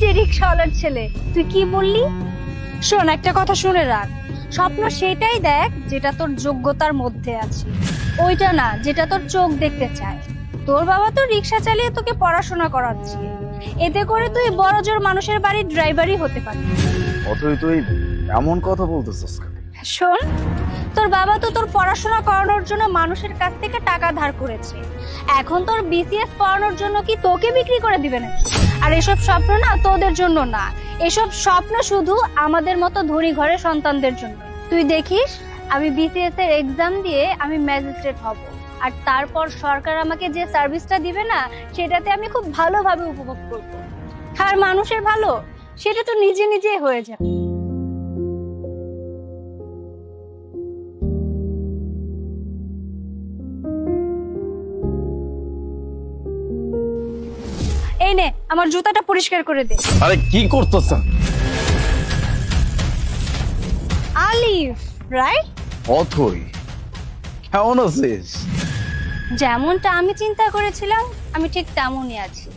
যে রিক্সাওয়ালার ছেলে তুই কি বললি? শোন একটা কথা শুনে রাখ। স্বপ্ন সেটাই দেখ যেটা তোর যোগ্যতার মধ্যে আছে। ওইটা না যেটা তোর চোখ দেখতে চায়। তোর বাবা তো রিক্সা চালিয়ে তোকে পড়াশোনা করাচ্ছে। এতে করে তুই বড় জোর মানুষের বাড়ির ড্রাইভারই হতে পারবি। অথই তুই এমন কথা বলতেছিস কেন? শোন তোর বাবা তো তোর পড়াশোনা করানোর জন্য মানুষের কাছ থেকে টাকা ধার করেছে। এখন তোর বিসিএস পড়ানোর জন্য কি তোকে বিক্রি করে দিবে নাকি? আর এসব স্বপ্ন না তোদের জন্য না। এসব স্বপ্ন শুধু আমাদের মতো ধনী ঘরের সন্তানদের জন্য। তুই দেখিস, আমি বিসিএস এর এক্সাম দিয়ে আমি ম্যাজিস্ট্রেট হব। আর তারপর সরকার আমাকে যে সার্ভিসটা দিবে না, সেটাতে আমি খুব ভালোভাবে উপভোগ করব। আর মানুষের ভালো, সেটা তো নিজে নিজে হয়ে যাবে। আমার জুতাটা পরিষ্কার করে দে। আরে কি করতেছেন আলিফ রাইট অথই কেমন আছিস? যেমনটা আমি চিন্তা করেছিলাম আমি ঠিক তেমনই আছি।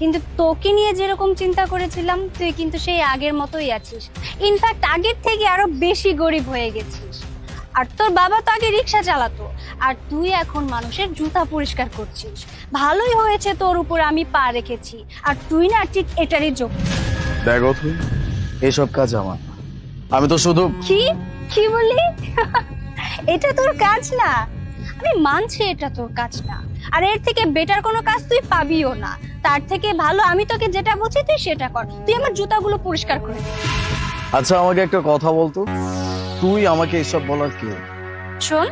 কিন্তু তোকে নিয়ে যেরকম চিন্তা করেছিলাম তুই কিন্তু সেই আগের মতোই আছিস। ইনফ্যাক্ট আগের থেকে আরও বেশি গরিব হয়ে গেছিস। আর তোর বাবা তো আগে রিক্সা চালাতো। আর তুই এখন মানুষের জুতা পরিষ্কার করছিস। ভালোই হয়েছে তোর উপর আমি পা রেখেছি। আর তুই না ঠিক এটারই যোগ্য দেখ অথই এসব কাজ আমার। আমি তো শুধু কি? কি বলি এটা তোর কাজ না। আমি মানছি এটা তোর কাজ না। আর এর থেকে বেটার কোনো কাজ তুই পাবিও না। তার থেকে ভালো আমি তোকে যেটা বলছি তুই সেটা কর। তুই আমার জুতাগুলো পরিষ্কার করে দে। আচ্ছা আমাকে একটা কথা বলতো তুই আমাকে এসব বলার কি? শোন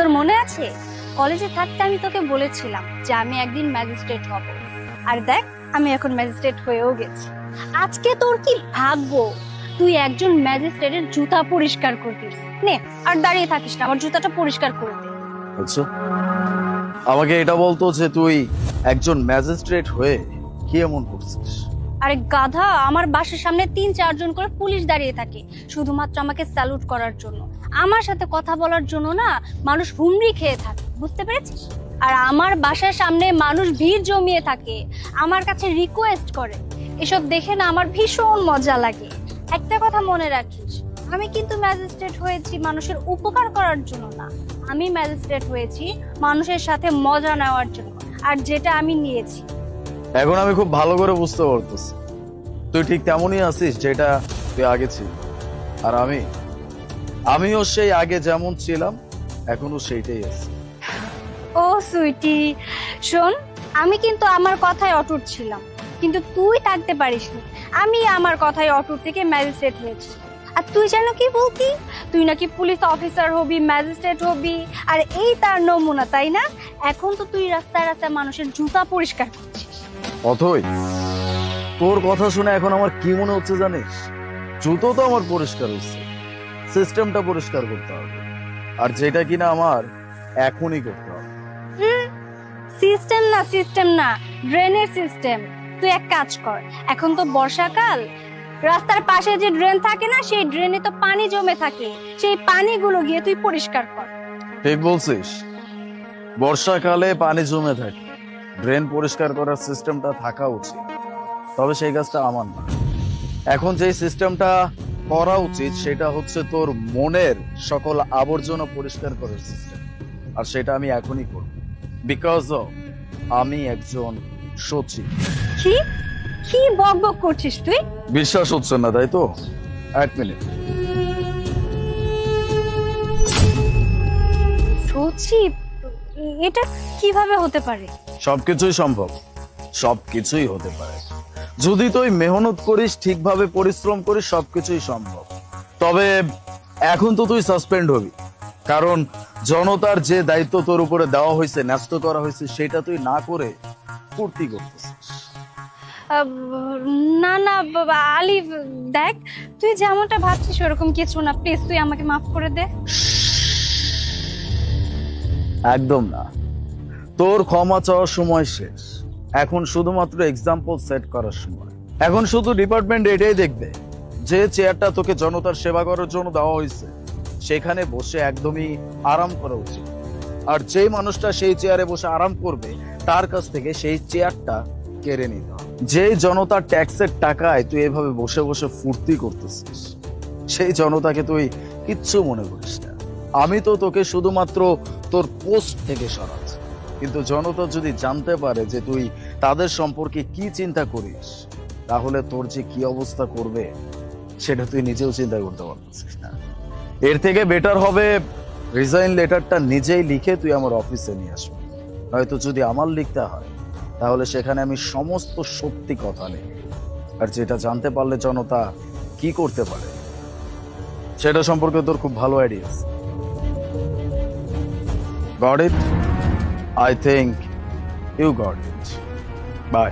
তোর মনে আছে? কলেজে থাকতে আমি তোকে বলেছিলাম যে আমি একদিন ম্যাজিস্ট্রেট হব। আর দেখ, আমি এখন ম্যাজিস্ট্রেট হয়েও গেছি। আজকে তোর কি ভাগ্য? তুই একজন ম্যাজিস্ট্রেটের জুতা পরিষ্কার করবি। নে, আর দাঁড়িয়ে থাকিস না, আমার জুতাটা পরিষ্কার করে দে। আচ্ছা। আমাকে এটা বলতো যে তুই একজন ম্যাজিস্ট্রেট হয়ে কি এমন করছিস? আরে গাধা, আমার বাসার সামনে তিন, চারজন করে পুলিশ দাঁড়িয়ে থাকে, শুধুমাত্র আমাকে স্যালুট করার জন্য। আমার সাথে কথা বলার জন্য না, মানুষ হুমড়ি খেয়ে থাকে, বুঝতে পেরেছিস? আর আমার বাসার সামনে মানুষ ভিড় জমিয়ে থাকে, আমার কাছে রিকোয়েস্ট করে। এসব দেখে না আমার ভীষণ মজা লাগে। একটা কথা মনে রাখিস, আমি কিন্তু ম্যাজিস্ট্রেট হয়েছি মানুষের উপকার করার জন্য না। আমি ম্যাজিস্ট্রেট হয়েছি মানুষের সাথে মজা নেওয়ার জন্য, আর যেটা আমি নিয়েছি। এখন আমি খুব ভালো করে বুঝতে পারতেছি। তুই ঠিক তেমনই আছিস যেটা তুই আগে ছিল। আর আমি, আমিও সেই আগে যেমন ছিলাম, এখনও সেইটাই আছি। ও সুইটি, শোন, আমি কিন্তু আমার কথায় অটুট ছিলাম, কিন্তু তুই থাকতে পারিস নি আমি আমার কথায় অটুট থেকে ম্যাজিস্ট্রেট হয়েছি। আর তুই যেন কি বলতি? তুই নাকি পুলিশ অফিসার হবি, ম্যাজিস্ট্রেট হবি, আর এই তার নমুনা, তাই না? এখন তো তুই রাস্তায় রাস্তায় মানুষের জুতা পরিষ্কার করছিস। অথই তোর কথা শুনে এখন আমার কি মনে হচ্ছে জানিস? জুতো তো আমার পরিষ্কার হচ্ছে। সিস্টেমটা পরিষ্কার করতে হবে। আর যেটা কিনা আমার এখনই করতে হবে। সিস্টেম না সিস্টেম না ড্রেনের সিস্টেম। তুই এক কাজ কর এখন তো বর্ষাকাল। রাস্তার পাশে যে ড্রেন থাকে না সেই ড্রেনে তো পানি জমে থাকে। সেই পানিগুলো গিয়ে তুই পরিষ্কার কর। ঠিক বলছিস। বর্ষাকালে পানি জমে থাকে। ড্রেন পরিষ্কার করার সিস্টেমটা থাকা উচিত। তবে সেই কাজটা আমার না। এখন যে সিস্টেমটা করা উচিত সেটা হচ্ছে তোর মনের সকল আবর্জনা পরিষ্কার করার সিস্টেম আর সেটা আমি এখনই করব। বিকজ আমি একজন সচিব। কি? কি বক বক করছিস তুই? বিশ্বাস হচ্ছে না তাই তো? এক মিনিট। সচিব? এটা কীভাবে হতে পারে? সবকিছুই সম্ভব। সবকিছুই হতে পারে। যদি তুই মেহনত করিস ঠিকভাবে পরিশ্রম করিস সবকিছুই সম্ভব। তবে এখন তো তুই সাসপেন্ড হবি। কারণ জনতার যে দায়িত্ব তোর উপরে দেওয়া হয়েছে ন্যস্ত করা হয়েছে সেটা তুই না করে ফুর্তি করতেছিস। না না বাবা আলিফ দেখ তুই যেমনটা ভাবছিস ওরকম কিছু না। প্লিজ তুই আমাকে মাফ করে দে। একদম না। তোর ক্ষমা চাওয়ার সময় শেষ। এখন শুধুমাত্র এক্সাম্পল সেট করার সময়। এখন শুধু ডিপার্টমেন্ট এটাই দেখবে। যে চেয়ারটা তোকে জনতার সেবা করার জন্য দেওয়া হয়েছে, সেখানে বসে একদমই আরাম করা উচিত। আর যে মানুষটা সেই চেয়ারে বসে আরাম করবে, তার কাছ থেকে সেই চেয়ারটা কেড়ে নিতে যে জনতার ট্যাক্সের টাকায় তুই এভাবে বসে বসে ফুর্তি করতেছিস, সেই জনতাকে তুই কিচ্ছু মনে করিস না। আমি তো তোকে শুধুমাত্র তোর পোস্ট থেকে সরাচ্ছি। কিন্তু জনতা যদি জানতে পারে যে তুই তাদের সম্পর্কে কি চিন্তা করিস, তাহলে তোর যে কি অবস্থা করবে, সেটা তুই নিজেও চিন্তা করতে পারতেছিস না। এর থেকে বেটার হবে রিজাইন লেটারটা নিজেই লিখে তুই আমার অফিসে নিয়ে আসবি। হয়তো যদি আমার লিখতে হয়, তাহলে সেখানে আমি সমস্ত সত্যি কথা নেই আর যেটা জানতে পারলে জনতা কি করতে পারে, সেটা সম্পর্কে তোর খুব ভালো idea it I think you got it by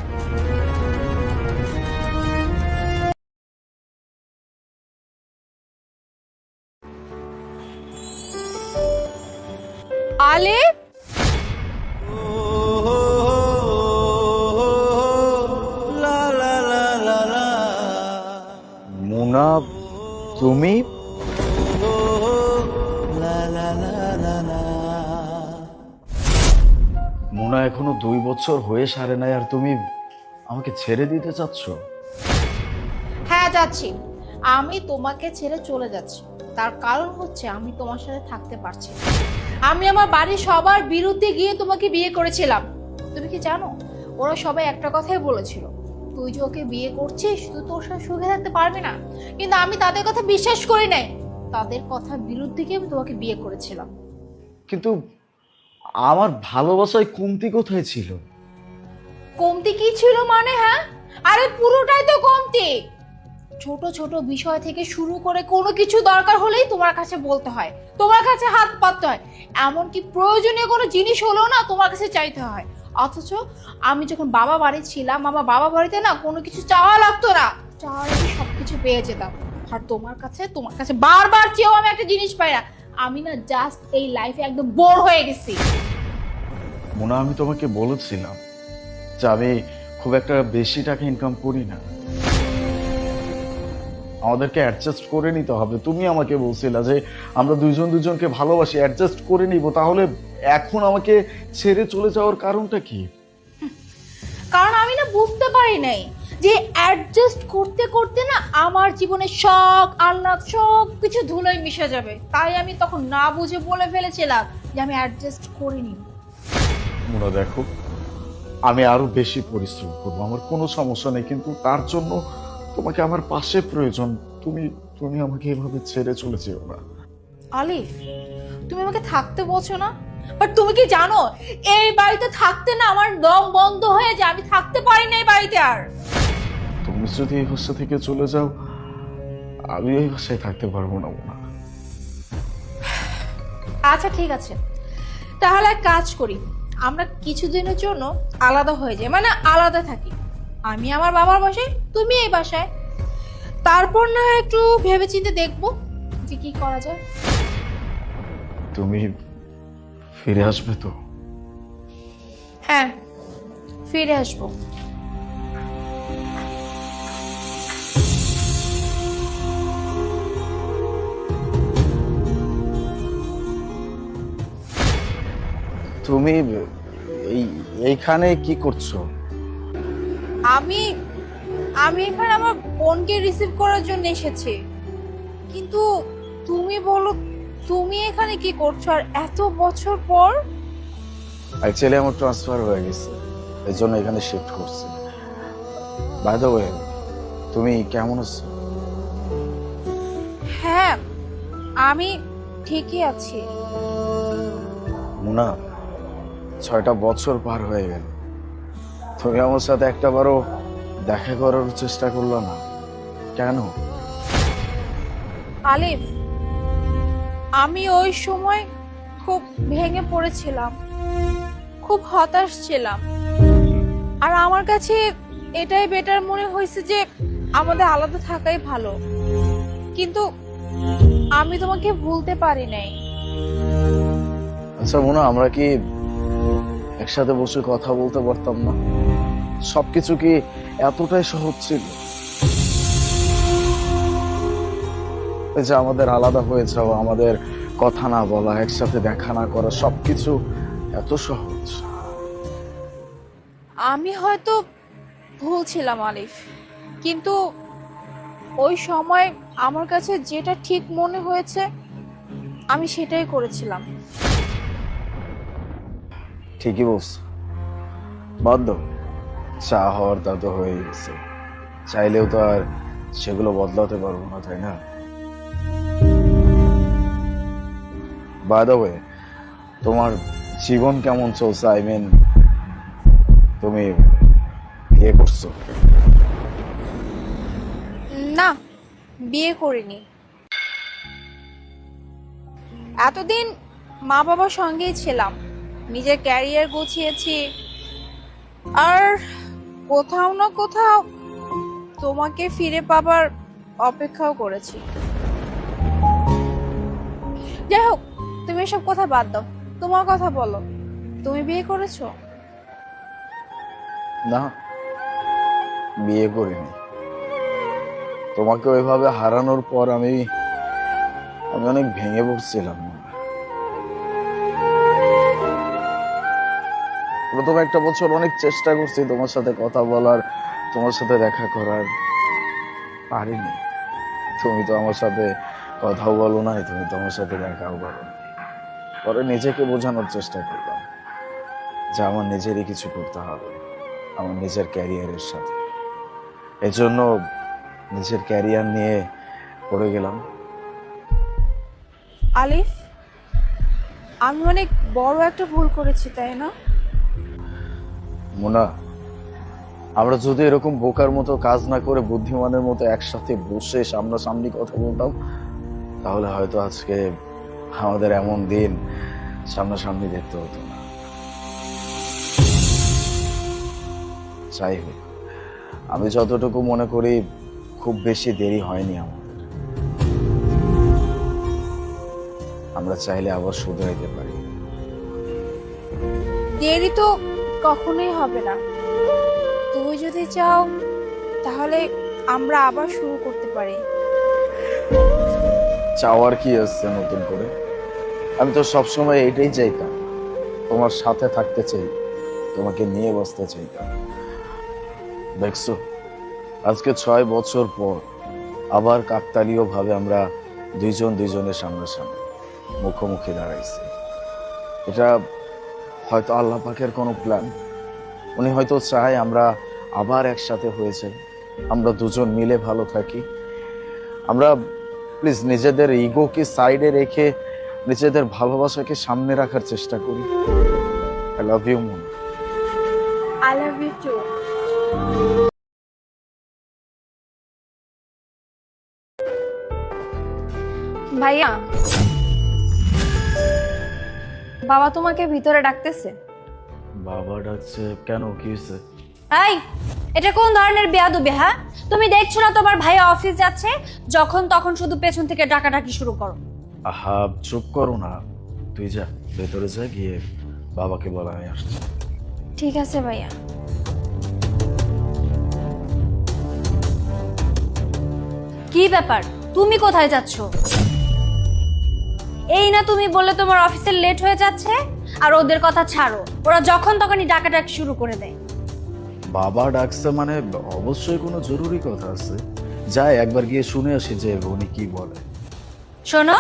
মুনা এখনও দুই বছর হয়ে সারে নাই আর তুমি আমাকে ছেড়ে দিতে চাচ্ছ? হ্যাঁ যাচ্ছি। আমি তোমাকে ছেড়ে চলে যাচ্ছি। তার কারণ হচ্ছে আমি তোমার সাথে থাকতে পারছি না। আমি আমার বাড়ির সবার বিরুদ্ধে গিয়ে তোমাকে বিয়ে করেছিলাম। তুমি কি জানো? ওরা সবাই একটা কথাই বলেছিল। তুই যে ওকে বিয়ে করছিস তুই তোর সাথে সুখে থাকতে পারবি না। কিন্তু আমি তাদের কথা বিশ্বাস করি নাই। তাদের কথা বিরুদ্ধে গিয়ে আমি তোমাকে বিয়ে করেছিলাম। কিন্তু আমার ভালোবাসায় কমতি কোথায় ছিল? কমতি কি ছিল মানে হ্যাঁ? আরে পুরোটাই তো কমতি। ছোট ছোট বিষয় থেকে শুরু করে কোনো কিছু দরকার হলেই তোমার কাছে বলতে হয়। তোমার কাছে হাত পাততে হয়। এমনকি প্রয়োজনীয় কোনো জিনিস হলেও না তোমার কাছে চাইতে হয়। অথচ আমি যখন বাবা বাড়ি ছিলাম, আমার বাবা বাড়িতে না কোনো কিছু চাওয়া লাগতো না। চাওয়ার সব কিছু পেয়ে যেতাম। আর তোমার কাছে তোমার কাছে বারবার চেয়েও আমি একটা জিনিস পাই না। আমি না জাস্ট এই লাইফে একদম বোর হয়ে গেছি। মোনা আমি তোমাকে বলেছিলাম যে আমি খুব একটা বেশি টাকা ইনকাম করি না। আমাদেরকে অ্যাডজাস্ট করে নিতে হবে। তুমি আমাকে বলছিলা যে আমরা দুইজন দুজনকে ভালোবাসি অ্যাডজাস্ট করে নিব। তাহলে এখন আমাকে ছেড়ে চলে যাওয়ার কারণটা কি? কারণ আমি না বুঝতে পারি নাই। যে অ্যাডজাস্ট করতে করতে না আমার জীবনে শখ আহ্লাদ সব কিছু ধুলোয় মিশে যাবে। তাই আমি তখন না বুঝে বলে ফেলেছিলাম যে আমি অ্যাডজাস্ট করে নিব মোনা দেখো আমি আরও বেশি পরিশ্রম করব। আমার কোনো সমস্যা নেই কিন্তু তার জন্য তোমাকে আমার পাশে প্রয়োজন। তুমি তুমি আমাকে এভাবে ছেড়ে চলে যেও না। আলিফ তুমি আমাকে থাকতে বলছো না? বাট তুমি কি জানো এই বাড়িতে থাকতে না আমার দম বন্ধ হয়ে যায়। আমি থাকতে পারি না এই বাড়িতে আর। যদি এই বাসা থেকে চলে যাও আমি এই বাসায় থাকতে পারব না মোনা আচ্ছা ঠিক আছে। তাহলে এক কাজ করি। আমরা কিছুদিনের জন্য আলাদা হয়ে যাই মানে আলাদা থাকি। আমি আমার বাবার বাসায় তুমি এই বাসায়। তারপর না হয় একটু ভেবেচিন্তে দেখব যে কি করা যায়। তুমি ফিরে আসবে তো? হ্যাঁ ফিরে আসব। তুমি এই এইখানে কি করছ? আমি আমি এখানে আমার বোনকে রিসিভ করার জন্য এসেছি। কিন্তু তুমি বলো তুমি এখানে কি করছ? আর এত বছর পর? অ্যাকচুয়ালি আমার ট্রান্সফার হয়ে গেছে। এর জন্য এখানে শিফট করছি। বাই দ্য ওয়ে তুমি কেমন আছো? হ্যাঁ আমি ঠিকই আছি। মুনা ছয়টা বছর পার হয়ে গেল। তুমি আমার সাথে একটা বারও দেখা করার চেষ্টা করল না। কেন? আলিফ আমি ওই সময় খুব ভেঙে পড়েছিলাম খুব হতাশ ছিলাম। আর আমার কাছে এটাই বেটার মনে হয়েছে যে আমাদের আলাদা থাকাই ভালো। কিন্তু আমি তোমাকে ভুলতে পারি নাই। আচ্ছা মুনা আমরা কি একসাথে বসে কথা বলতে পারতাম না। সবকিছু কি এতটাই সহজ ছিল? যে আমাদের আলাদা হয়ে যাওয়া, আমাদের কথা না বলা, একসাথে দেখা না করা, সবকিছু এত সহজ। আমি হয়তো ভুল ছিলাম, আলিফ। কিন্তু ওই সময় আমার কাছে যেটা ঠিক মনে হয়েছে, আমি সেটাই করেছিলাম। ঠিকই বলছো। বাদ দাও। চা হওয়ার তা তো হয়ে গেছে। চাইলেও তো আর সেগুলো বদলাতে পারব না, তাই না? বাই দ্য ওয়ে তোমার জীবন কেমন চলছে? আই মিন তুমি বিয়ে করছ? না, বিয়ে করিনি। এতদিন মা বাবার সঙ্গেই ছিলাম। নিজের ক্যারিয়ার গুছিয়েছি। আর কোথাও না কোথাও তোমাকে ফিরে পাবার অপেক্ষাও করেছি। যাই হোক, তুমি এসব কথা বাদ দাও। তোমার কথা বলো। তুমি বিয়ে করেছ? না, বিয়ে করিনি। তোমাকে ওইভাবে হারানোর পর আমি আমি অনেক ভেঙে পড়ছিলাম প্রথম একটা বছর অনেক চেষ্টা করছি তোমার সাথে কথা বলার, তোমার সাথে দেখা করার। পারিনি। তুমি তো আমার সাথে কথাও বলো নাই, তুমি তো আমার সাথে দেখাও করো। পরে নিজেকে বোঝানোর চেষ্টা করলাম যে আমার নিজেরই কিছু করতে হবে, আমার নিজের ক্যারিয়ারের সাথে। এজন্য নিজের ক্যারিয়ার নিয়ে পড়ে গেলাম। আলিফ, আমি অনেক বড় একটা ভুল করেছি, তাই না? মোনা, আমরা যদি এরকম বোকার মতো কাজ না করে বুদ্ধিমানের মতো একসাথে বসে সামনাসামনি কথা বলতাম, তাহলে হয়তো আজকে আমাদের এমন দিন সামনাসামনি দেখতে হতো না। যাই হোক, আমি যতটুকু মনে করি খুব বেশি দেরি হয়নি আমাদের। আমরা চাইলে আবার শুধরাইতে পারি। দেরি তো কখনোই হবে না। তুমি যদি চাও, তাহলে আমরা আবার শুরু করতে পারি। চাওয়ার কি আছে নতুন করে? আমি তো সবসময় এটাই চাইতাম। তোমার সাথে থাকতে চাই, তোমাকে নিয়ে বসতে চাইতাম। দেখছ, আজকে ছয় বছর পর আবার কাকতালীয় ভাবে আমরা দুইজন দুইজনের সামনাসামনি মুখোমুখি দাঁড়াইছি। এটা হয়তো আল্লাহ পাকের কোনো প্ল্যান উনি হয়তো চায় আমরা আবার একসাথে হয়েছে আমরা দুজন মিলে ভালো থাকি। আমরা প্লিজ নিজেদের ইগোকে সাইডে রেখে নিজেদের ভালোবাসাকে সামনে রাখার চেষ্টা করি। আই লাভ ইউ মন ভাইয়া বাবা তোমাকে ভিতরে ডাকতেছে। বাবা ডাকছে কেন? কি হয়েছে? এই এটা কোন ধরনের বেয়াদবি হ্যাঁ? তুমি দেখছ না তোমার ভাইয়া অফিস যাচ্ছে? যখন তখন শুধু পেছন থেকে ডাকাডাকি শুরু করো। আহা চুপ করো না। তুই যা ভেতরে যা গিয়ে বাবাকে বলা আমি আসছি। ঠিক আছে ভাইয়া। কি ব্যাপার? তুমি কোথায় যাচ্ছ? এই না তুমি বললে তোমার অফিসে লেট হয়ে যাচ্ছে? আর ওদের কথা ছাড়ো। ওরা যখন তখনই ডাকাডাকি শুরু করে দেয়। বাবা ডাকছে মানে অবশ্যই কোনো জরুরি কথা আছে। যাই একবার গিয়ে শুনে আসি যে উনি কি বলে। শোনো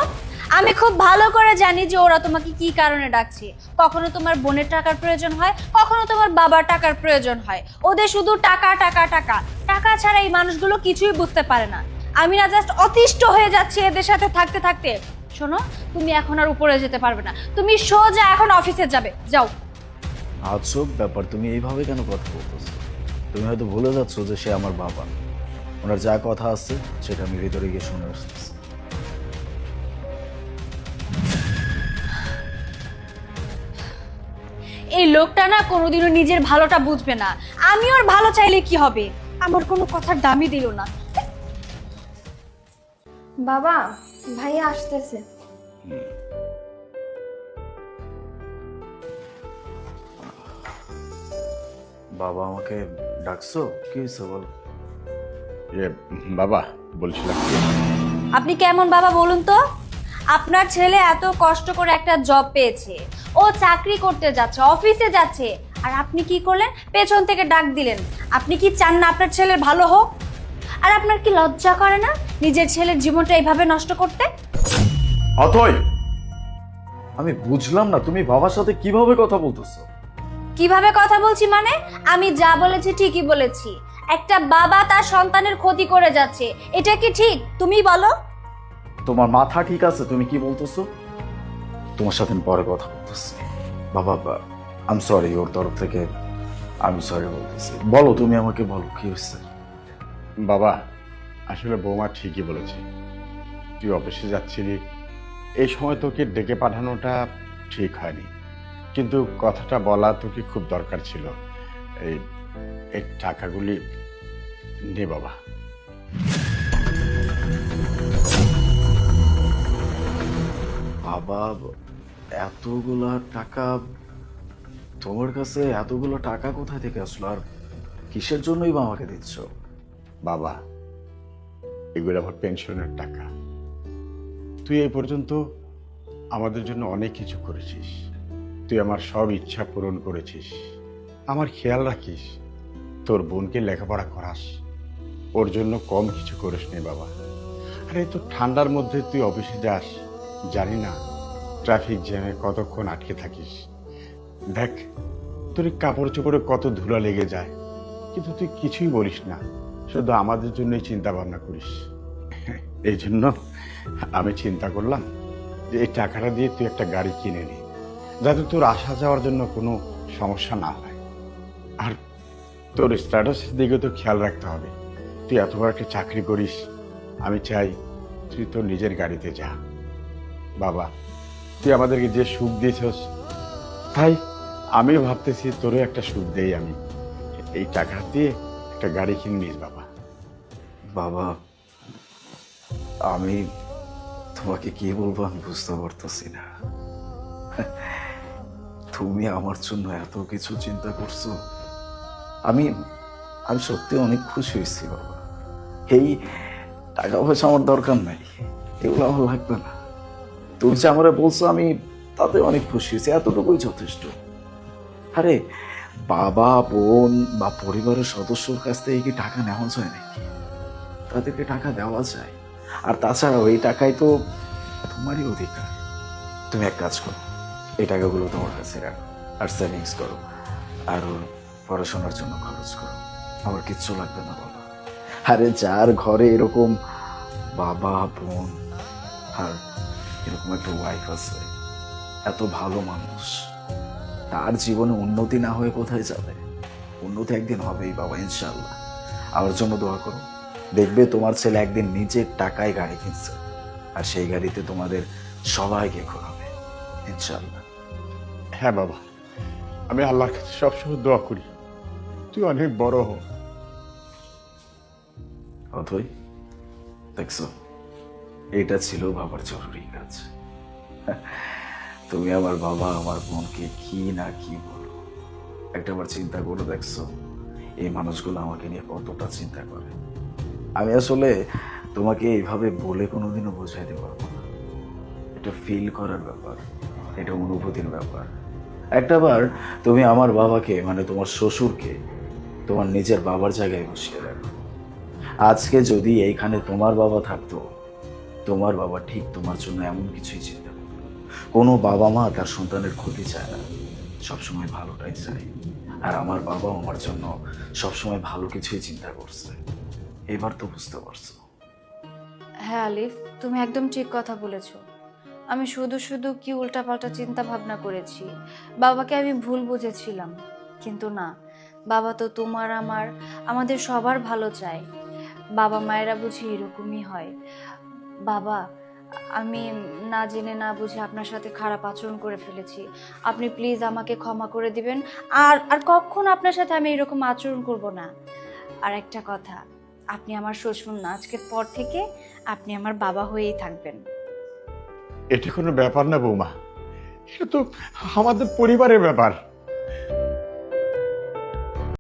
আমি খুব ভালো করে জানি যে ওরা তোমাকে কি কারণে ডাকছে। কখনো তোমার বোনের টাকার প্রয়োজন হয় কখনো তোমার বাবার টাকার প্রয়োজন হয়। ওদের শুধু টাকা টাকা টাকা। টাকা ছাড়া এই মানুষগুলো কিছুই বুঝতে পারে না। আমি না জাস্ট অতিষ্ঠ হয়ে যাচ্ছি এদের সাথে থাকতে থাকতে। শোনো তুমি এখন আর উপরে যেতে পারবে না। তুমি সোজা এখন অফিসে যাবে। যাও। আজব ব্যাপার তুমি এইভাবে কেন কথা বলতেছো? তুমি হয়তো ভুলে যাচ্ছ যে সে আমার বাবা। ওনার যা কথা আছে সেটা আমি ভিতরে গিয়ে শুনে আসতেছি। এই লোকটা না কোনোদিনও নিজের ভালোটা বুঝবে না। আমি ওর ভালো চাইলে কি হবে? আমার কোনো কথার দামই দিল না। বাবা ভাইয়া আসতেছে। বাবা আমাকে ডাকছো? কি হয়েছে বল? এ বাবা বলছিলাম কি, আপনি কেমন বাবা বলুন তো? আপনার ছেলে এত কষ্ট করে একটা জব পেয়েছে। ও চাকরি করতে যাচ্ছে অফিসে যাচ্ছে। আর আপনি কি করলেন? পেছন থেকে ডাক দিলেন। আপনি কি চান না আপনার ছেলের ভালো হোক? আর আপনার কি লজ্জা করে না নিজের ছেলের জীবনটা এইভাবে নষ্ট করতে? অথই আমি বুঝলাম না তুমি বাবার সাথে কীভাবে কথা বলতেছো? কীভাবে কথা বলছি মানে? আমি যা বলেছি ঠিকই বলেছি। একটা বাবা তার সন্তানের ক্ষতি করে যাচ্ছে। এটা কি ঠিক? তুমি বলো। তোমার মাথা ঠিক আছে তুমি কি বলতেছো? তোমার সাথে আমি পরে কথা বলতেছি। বাবা আম সরি ওর তরফ থেকে আমি সরি বলতেছি। বলো তুমি আমাকে বলো কি হয়েছে? বাবা, আসলে বৌমা ঠিকই বলেছে। তুই অফিসে যাচ্ছিলি, এই সময় তোকে ডেকে পাঠানোটা ঠিক হয়নি। কিন্তু কথাটা বলা তোকে খুব দরকার ছিল। এই এই টাকাগুলি নে বাবা। বাবা, এতগুলা টাকা, তোমার কাছে এতগুলো টাকা কোথায় থেকে আসলো? আর কিসের জন্যই বা আমাকে দিচ্ছ? বাবা, এগুলো আমার পেনশনের টাকা। তুই এই পর্যন্ত আমাদের জন্য অনেক কিছু করেছিস। তুই আমার সব ইচ্ছা পূরণ করেছিস। আমার খেয়াল রাখিস, তোর বোনকে লেখাপড়া করাস। ওর জন্য কম কিছু করিস নি বাবা। আরে তো ঠান্ডার মধ্যে তুই অফিসে যাস, জানি না ট্রাফিক জ্যামে কতক্ষণ আটকে থাকিস। দেখ, তোর কাপড় চোপড়ে কত ধুলা লেগে যায়, কিন্তু তুই কিছুই বলিস না। শুধু আমাদের জন্যই চিন্তা ভাবনা করিস। এই জন্য আমি চিন্তা করলাম যে এই টাকাটা দিয়ে তুই একটা গাড়ি কিনে নি, যাতে তোর আসা যাওয়ার জন্য কোনো সমস্যা না হয়। আর তোর স্ট্যাটাসের দিকে তো খেয়াল রাখতে হবে। তুই এত বড় একটা চাকরি করিস, আমি চাই তুই তোর নিজের গাড়িতে যা। বাবা, তুই আমাদেরকে যে সুখ দিয়েছস, তাই আমিও ভাবতেছি তোরও একটা সুখ দেই আমি। এই টাকা দিয়ে একটা গাড়ি কিনে নিস বাবা। বাবা, আমি তোমাকে কি বলব আমি বুঝতে পারতেছি না। তুমি আমার জন্য এত কিছু চিন্তা করছ। আমি আমি সত্যি অনেক খুশি হয়েছি, বাবা। এই টাকা পয়সা আমার দরকার নাই, এগুলো আমার লাগবে না। তুমি যে আমরা বলছো, আমি তাতে অনেক খুশি হয়েছি, এতটুকুই যথেষ্ট। আরে বাবা, বোন বা পরিবারের সদস্যর কাছ থেকে কি টাকা নেওয়া যায় নাকি? তাদেরকে টাকা দেওয়া যায়। আর তাছাড়াও এই টাকাই তো তোমারই অধিকার। তুমি এক কাজ করো, এই টাকাগুলো তোমার কাছে রাখো আর সেভিংস করো আর পড়াশোনার জন্য খরচ করো। আমার কিচ্ছু লাগবে না বাবা। আরে যার ঘরে এরকম বাবা, বোন, আর এরকম একটা ওয়াইফ আছে, এত ভালো মানুষ। তার জীবনে উন্নতি না হয়ে কোথায় যাবে? উন্নতি একদিন হবেই বাবা ইনশাল্লাহ আমার জন্য দোয়া করো। দেখবে তোমার ছেলে একদিন নিজের টাকায় গাড়ি কিনছে আর সেই গাড়িতে তোমাদের সবাইকে ঘোরাবে ইনশাল্লাহ হ্যাঁ বাবা আমি আল্লাহর কাছে সবসময় দোয়া করি। তুই অনেক বড় হ। অথই দেখছ এটা ছিল বাবার জরুরি কাজ। তুমি আমার বাবা, আমার বোনকে কি না কি বলো? একটা একটাবার চিন্তা করে দেখছ, এই মানুষগুলো আমাকে নিয়ে কতটা চিন্তা করে। আমি আসলে তোমাকে এইভাবে বলে কোনোদিনও বোঝাইতে পারব না। এটা ফিল করার ব্যাপার, এটা অনুভূতির ব্যাপার। একটাবার তুমি আমার বাবাকে মানে তোমার শ্বশুরকে, তোমার নিজের বাবার জায়গায় বসিয়ে রাখো আজকে যদি এইখানে তোমার বাবা থাকতো, তোমার বাবা ঠিক তোমার জন্য এমন কিছুই চিন্তা কোনো বাবা মা তার সন্তানের ক্ষতি চায় না। সবসময় ভালোটাই চায়। আর আমার বাবা আমার জন্য সবসময় ভালো কিছুই চিন্তা করছে। এবার তো বুঝতে পারছ। হ্যাঁ আলিফ, তুমি একদম ঠিক কথা বলেছ। আমি শুধু শুধু কি উল্টাপাল্টা চিন্তা ভাবনা করেছি। বাবাকে আমি ভুল বুঝেছিলাম। কিন্তু না, বাবা তো তোমার, আমার, আমাদের সবার ভালো চায়। বাবা মায়েরা বুঝি এরকমই হয়। বাবা আমি না জেনে না বুঝে আপনার সাথে খারাপ আচরণ করে ফেলেছি। আপনি প্লিজ আমাকে ক্ষমা করে দিবেন। আর আর কখন আপনার সাথে আমি এরকম আচরণ করব না। আর একটা কথা, আপনি আমার শ্বশুর না, আজকের পর থেকে আপনি আমার বাবা হয়েই থাকবেন। এটা কোনো ব্যাপার না বৌমা। এটা তো আমাদের পরিবারের ব্যাপার।